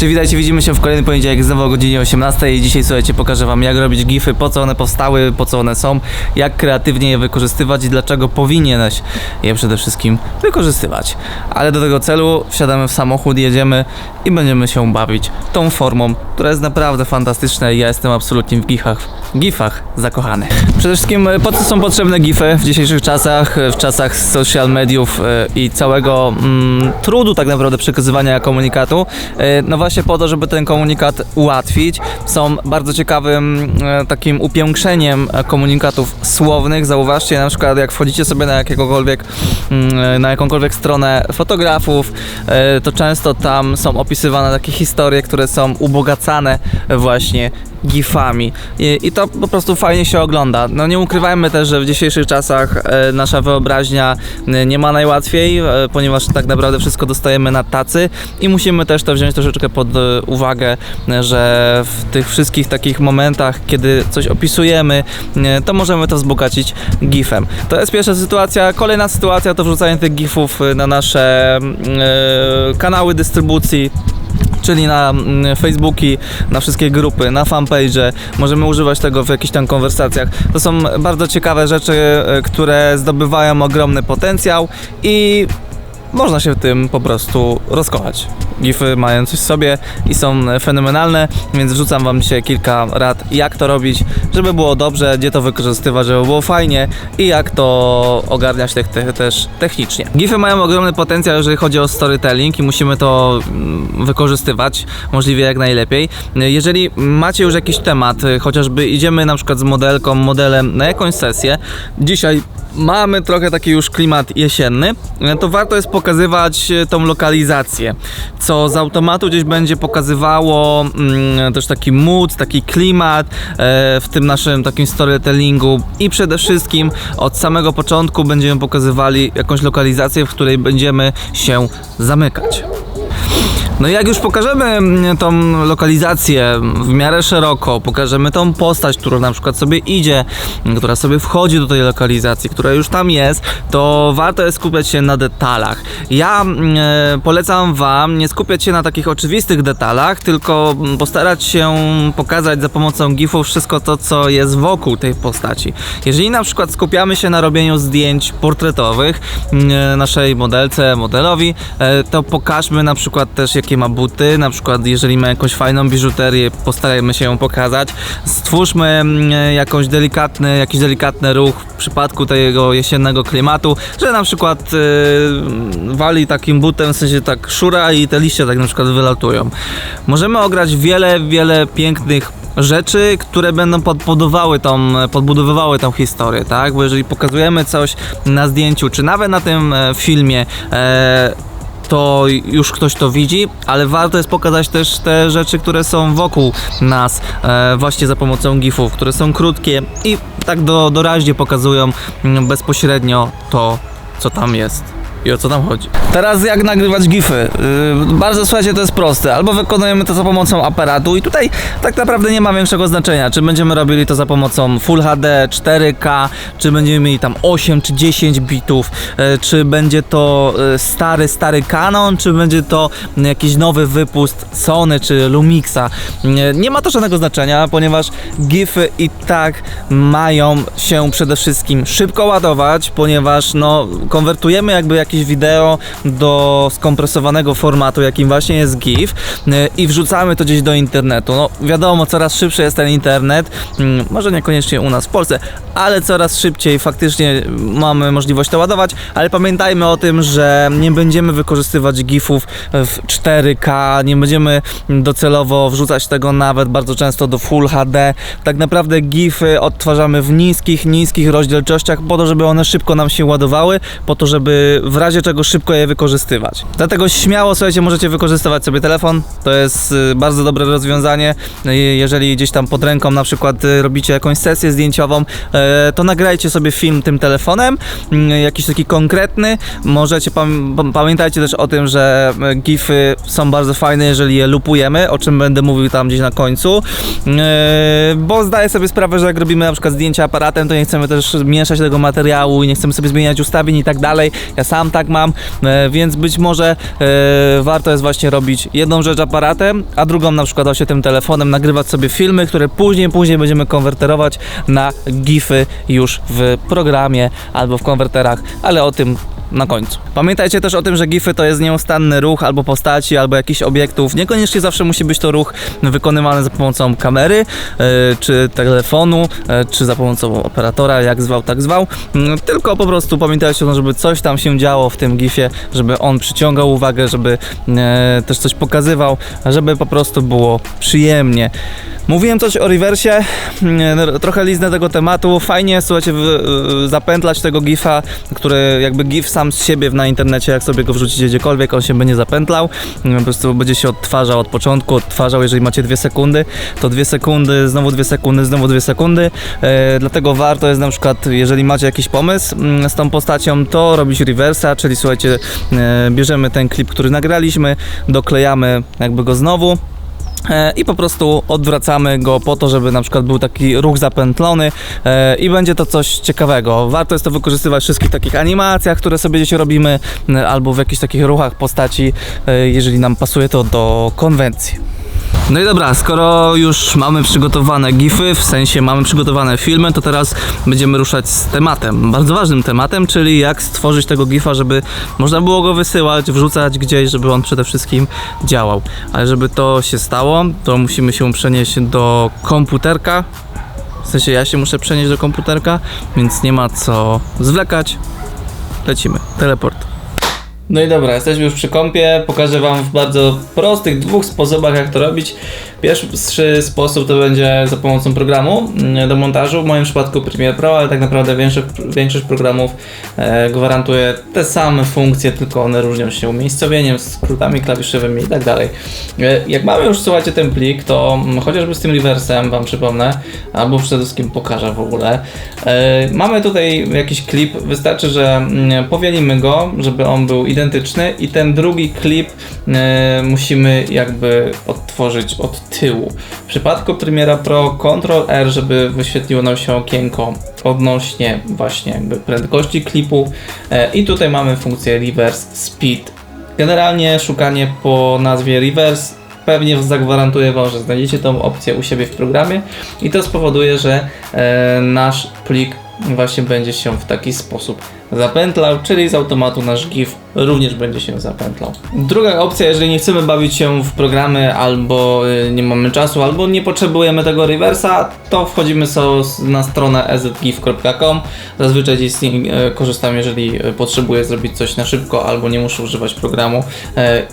Czy witajcie, widzimy się w kolejny poniedziałek znowu o godzinie 18 i dzisiaj słuchajcie pokażę wam jak robić gify, po co one powstały, po co one są, jak kreatywnie je wykorzystywać i dlaczego powinieneś je przede wszystkim wykorzystywać. Ale do tego celu wsiadamy w samochód, jedziemy i będziemy się bawić tą formą, która jest naprawdę fantastyczna i ja jestem absolutnie w gifach, gifach zakochany. Przede wszystkim e, po co są potrzebne gify w dzisiejszych czasach, e, w czasach social mediów e, i całego mm, trudu tak naprawdę przekazywania komunikatu. No właśnie po to, żeby ten komunikat ułatwić. Są bardzo ciekawym e, takim upiększeniem e, komunikatów słownych. Zauważcie na przykład jak wchodzicie sobie na jakiegokolwiek, mm, e, na jakąkolwiek stronę fotografów, to często tam są opisywane takie historie, które są ubogacane właśnie gifami I, i to po prostu fajnie się ogląda. No nie ukrywajmy też, że w dzisiejszych czasach e, nasza wyobraźnia e, nie ma najłatwiej, e, ponieważ tak naprawdę wszystko dostajemy na tacy i musimy też to wziąć troszeczkę pod e, uwagę, e, że w tych wszystkich takich momentach, kiedy coś opisujemy, e, to możemy to wzbogacić gifem. To jest pierwsza sytuacja. Kolejna sytuacja to wrzucanie tych gifów e, na nasze mm, e, kanały dystrybucji czyli na mm, Facebooki, na wszystkie grupy, na fanpage. Możemy używać tego w jakichś tam konwersacjach. To są bardzo ciekawe rzeczy, e, które zdobywają ogromny potencjał i można się w tym po prostu rozkochać. Gify mają coś w sobie i są fenomenalne, więc wrzucam wam dzisiaj kilka rad, jak to robić, żeby było dobrze, gdzie to wykorzystywać, żeby było fajnie i jak to ogarniać te, te, też technicznie. Gify mają ogromny potencjał, jeżeli chodzi o storytelling i musimy to mm, wykorzystywać możliwie jak najlepiej. Jeżeli macie już jakiś temat, chociażby idziemy na przykład z modelką, modelem na jakąś sesję, dzisiaj mamy trochę taki już klimat jesienny, to warto jest pokazywać e, tą lokalizację, co z automatu gdzieś będzie pokazywało mm, też taki mood, taki klimat e, w tym naszym takim storytellingu i przede wszystkim od samego początku będziemy pokazywali jakąś lokalizację, w której będziemy się zamykać. No i jak już pokażemy mm, tą lokalizację w miarę szeroko, pokażemy tą postać, która na przykład sobie idzie, mm, która sobie wchodzi do tej lokalizacji, która już tam jest, to warto jest skupiać się na detalach. Ja mm, e, polecam Wam nie skupiać się na takich oczywistych detalach, tylko postarać się pokazać za pomocą gifów wszystko to, co jest wokół tej postaci. Jeżeli na przykład skupiamy się na robieniu zdjęć portretowych e, naszej modelce, modelowi, e, to pokażmy na przykład też jakie ma buty, na przykład jeżeli ma jakąś fajną biżuterię, postarajmy się ją pokazać. Stwórzmy mm, jakąś delikatny, jakiś delikatny ruch w przypadku tego jesiennego klimatu, że na przykład e, wali takim butem, w sensie tak szura i te liście tak na przykład wylatują. Możemy ograć wiele, wiele pięknych rzeczy, które będą podbudowały tą, podbudowywały tą historię, tak? Bo jeżeli pokazujemy coś na zdjęciu, czy nawet na tym e, filmie, e, to już ktoś to widzi, ale warto jest pokazać też te rzeczy, które są wokół nas, e, właśnie za pomocą gifów, które są krótkie i tak do, doraźnie pokazują mm, bezpośrednio to, co tam jest. I o co tam chodzi? Teraz jak nagrywać gify? Yy, bardzo słuchajcie, to jest proste. Albo wykonujemy to za pomocą aparatu i tutaj tak naprawdę nie ma większego znaczenia, czy będziemy robili to za pomocą Full HD, 4K, czy będziemy mieli tam 8 czy 10 bitów, yy, czy będzie to yy, stary, stary Canon, czy będzie to jakiś nowy wypust Sony czy Lumixa. Yy, nie ma to żadnego znaczenia, ponieważ gify i tak mają się przede wszystkim szybko ładować, ponieważ no konwertujemy jakby jakieś wideo do skompresowanego formatu, jakim właśnie jest GIF yy, i wrzucamy to gdzieś do internetu. No wiadomo, coraz szybszy jest ten internet, mm, może niekoniecznie u nas w Polsce, ale coraz szybciej faktycznie mamy możliwość to ładować, ale pamiętajmy o tym, że nie będziemy wykorzystywać GIFów w 4K, nie będziemy docelowo wrzucać tego nawet bardzo często do Full HD. Tak naprawdę GIFy odtwarzamy w niskich, niskich rozdzielczościach po to, żeby one szybko nam się ładowały, po to, żeby w razie czego szybko je wykorzystywać. Dlatego śmiało, słuchajcie, możecie wykorzystywać sobie telefon, to jest y, bardzo dobre rozwiązanie. Y, Jeżeli gdzieś tam pod ręką na przykład y, robicie jakąś sesję zdjęciową, to nagrajcie sobie film tym telefonem, jakiś taki konkretny. Możecie, pam- pam- pamiętajcie też o tym, że gify są bardzo fajne, jeżeli je lupujemy, o czym będę mówił tam gdzieś na końcu, bo zdaję sobie sprawę, że jak robimy na przykład zdjęcia aparatem, to nie chcemy też mieszać tego materiału i nie chcemy sobie zmieniać ustawień i tak dalej. Ja sam sam tak mam, e, więc być może e, warto jest właśnie robić jedną rzecz aparatem, a drugą na przykład właśnie tym telefonem, nagrywać sobie filmy, które później, później będziemy konwerterować na gify już w programie albo w konwerterach, ale o tym na końcu. Pamiętajcie też o tym, że gify to jest nieustanny ruch albo postaci, albo jakichś obiektów. Niekoniecznie zawsze musi być to ruch wykonywany za pomocą kamery, e, czy telefonu, e, czy za pomocą operatora, jak zwał, tak zwał. Mm, Tylko po prostu pamiętajcie o tym, żeby coś tam się działo w tym gifie, żeby on przyciągał uwagę, żeby e, też coś pokazywał, żeby po prostu było przyjemnie. Mówiłem coś o rewersie, mm, trochę liznę tego tematu. Fajnie, słuchajcie, zapętlać tego gifa, który jakby gif sam z siebie na internecie, jak sobie go wrzucicie gdziekolwiek, on się będzie zapętlał. Mm, Po prostu będzie się odtwarzał od początku, odtwarzał, jeżeli macie dwie sekundy, to dwie sekundy, znowu dwie sekundy, znowu dwie sekundy. E, dlatego warto jest na przykład, jeżeli macie jakiś pomysł mm, z tą postacią, to robić reversa, czyli słuchajcie, e, bierzemy ten klip, który nagraliśmy, doklejamy jakby go znowu. E, i po prostu odwracamy go po to, żeby na przykład był taki ruch zapętlony e, i będzie to coś ciekawego. Warto jest to wykorzystywać w wszystkich takich animacjach, które sobie gdzieś robimy, m, albo w jakichś takich ruchach postaci, e, jeżeli nam pasuje to do konwencji. No i dobra, skoro już mamy przygotowane gify, w sensie mamy przygotowane filmy, to teraz będziemy ruszać z tematem, bardzo ważnym tematem, czyli jak stworzyć tego gifa, żeby można było go wysyłać, wrzucać gdzieś, żeby on przede wszystkim działał. Ale żeby to się stało, to musimy się przenieść do komputerka. W sensie ja się muszę przenieść do komputerka, więc nie ma co zwlekać. Lecimy. Teleport. No i dobra, jesteśmy już przy kompie. Pokażę Wam w bardzo prostych dwóch sposobach, jak to robić. Pierwszy sposób to będzie za pomocą programu mm, do montażu. W moim przypadku Premiere Pro, ale tak naprawdę większość, większość programów e, gwarantuje te same funkcje, tylko one różnią się umiejscowieniem, skrótami klawiszowymi i tak dalej. E, jak mamy już, słuchajcie, ten plik, to mm, chociażby z tym reversem Wam przypomnę, albo przede wszystkim pokażę w ogóle. E, mamy tutaj jakiś klip, wystarczy, że mm, powielimy go, żeby on był identyczny i ten drugi klip e, musimy jakby odtworzyć od tyłu. W przypadku Premiera Pro Ctrl R, żeby wyświetliło nam się okienko odnośnie właśnie jakby prędkości klipu e, i tutaj mamy funkcję reverse speed. Generalnie szukanie po nazwie reverse pewnie zagwarantuję Wam, że znajdziecie tą opcję u siebie w programie i to spowoduje, że e, nasz plik właśnie będzie się w taki sposób zapętlał, czyli z automatu nasz GIF również będzie się zapętlał. Druga opcja, jeżeli nie chcemy bawić się w programy, albo y, nie mamy czasu, albo nie potrzebujemy tego reversa, to wchodzimy na stronę ezgif.com. Zazwyczaj z niej e, korzystam, jeżeli e, potrzebuję zrobić coś na szybko, albo nie muszę używać programu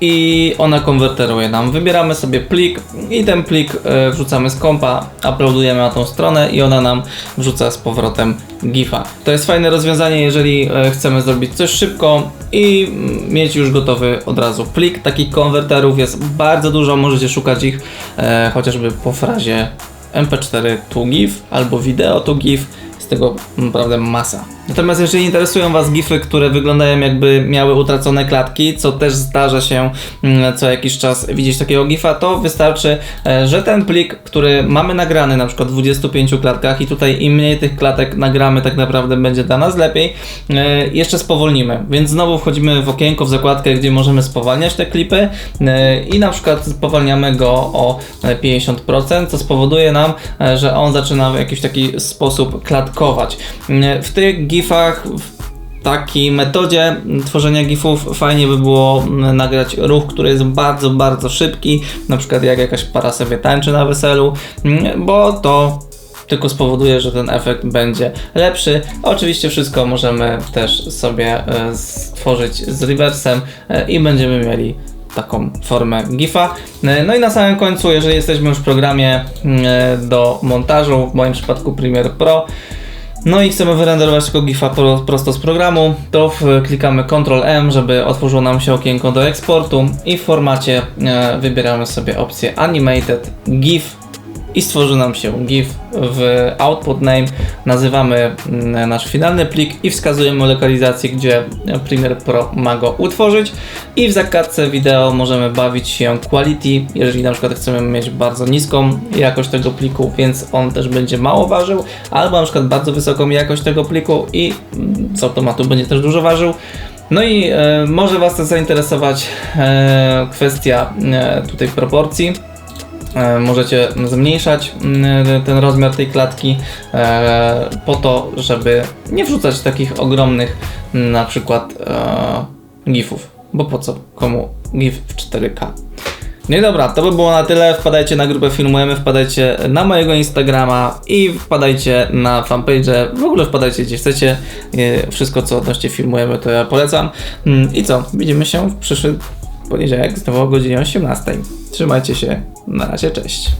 i ona konwerteruje nam. Wybieramy sobie plik i ten plik wrzucamy z kompa, uploadujemy na tą stronę i ona nam wrzuca z powrotem GIFa. To jest fajne rozwiązanie, jeżeli e, chcemy zrobić coś szybko i mieć już gotowy od razu plik. Takich konwerterów jest bardzo dużo, możecie szukać ich e, chociażby po frazie mp4 to GIF albo wideo to GIF. Jest tego naprawdę masa. Natomiast jeżeli interesują Was gify, które wyglądają jakby miały utracone klatki, co też zdarza się mm, co jakiś czas widzieć takiego gifa, to wystarczy, e, że ten plik, który mamy nagrany na przykład w 25 klatkach i tutaj im mniej tych klatek nagramy, tak naprawdę będzie dla nas lepiej, e, jeszcze spowolnimy. Więc znowu wchodzimy w okienko, w zakładkę, gdzie możemy spowalniać te klipy e, i na przykład spowalniamy go o e, 50%, co spowoduje nam, że on zaczyna w jakiś taki sposób klatkować. W tych gifach w takiej metodzie tworzenia gifów fajnie by było mm, nagrać ruch, który jest bardzo, bardzo szybki, na przykład jak jakaś para sobie tańczy na weselu, mm, bo to tylko spowoduje, że ten efekt będzie lepszy. Oczywiście wszystko możemy też sobie e, stworzyć z reversem e, i będziemy mieli taką formę GIFa. E, No i na samym końcu, jeżeli jesteśmy już w programie mm, do montażu, w moim przypadku Premiere Pro, no i chcemy wyrenderować tego GIFa pro, prosto z programu, to w, klikamy Ctrl M, żeby otworzyło nam się okienko do eksportu. I w formacie e, wybieramy sobie opcję Animated GIF i stworzy nam się GIF w output name. Nazywamy mm, nasz finalny plik i wskazujemy lokalizację, gdzie Premiere Pro ma go utworzyć. I w zakładce wideo możemy bawić się quality, jeżeli na przykład chcemy mieć bardzo niską jakość tego pliku, więc on też będzie mało ważył, albo na przykład bardzo wysoką jakość tego pliku i mm, z automatu będzie też dużo ważył. No i e, może Was to zainteresować e, kwestia e, tutaj proporcji. E, możecie zmniejszać mm, ten rozmiar tej klatki e, po to, żeby nie wrzucać takich ogromnych mm, na przykład e, gifów. Bo po co? Komu gif w 4K? No i dobra, to by było na tyle. Wpadajcie na grupę Filmujemy, wpadajcie na mojego Instagrama i wpadajcie na fanpage. W ogóle wpadajcie gdzie chcecie. E, Wszystko co odnośnie Filmujemy to ja polecam. Mm, I co? Widzimy się w przyszły poniedziałek znowu o godzinie 18. Trzymajcie się. Na razie, cześć.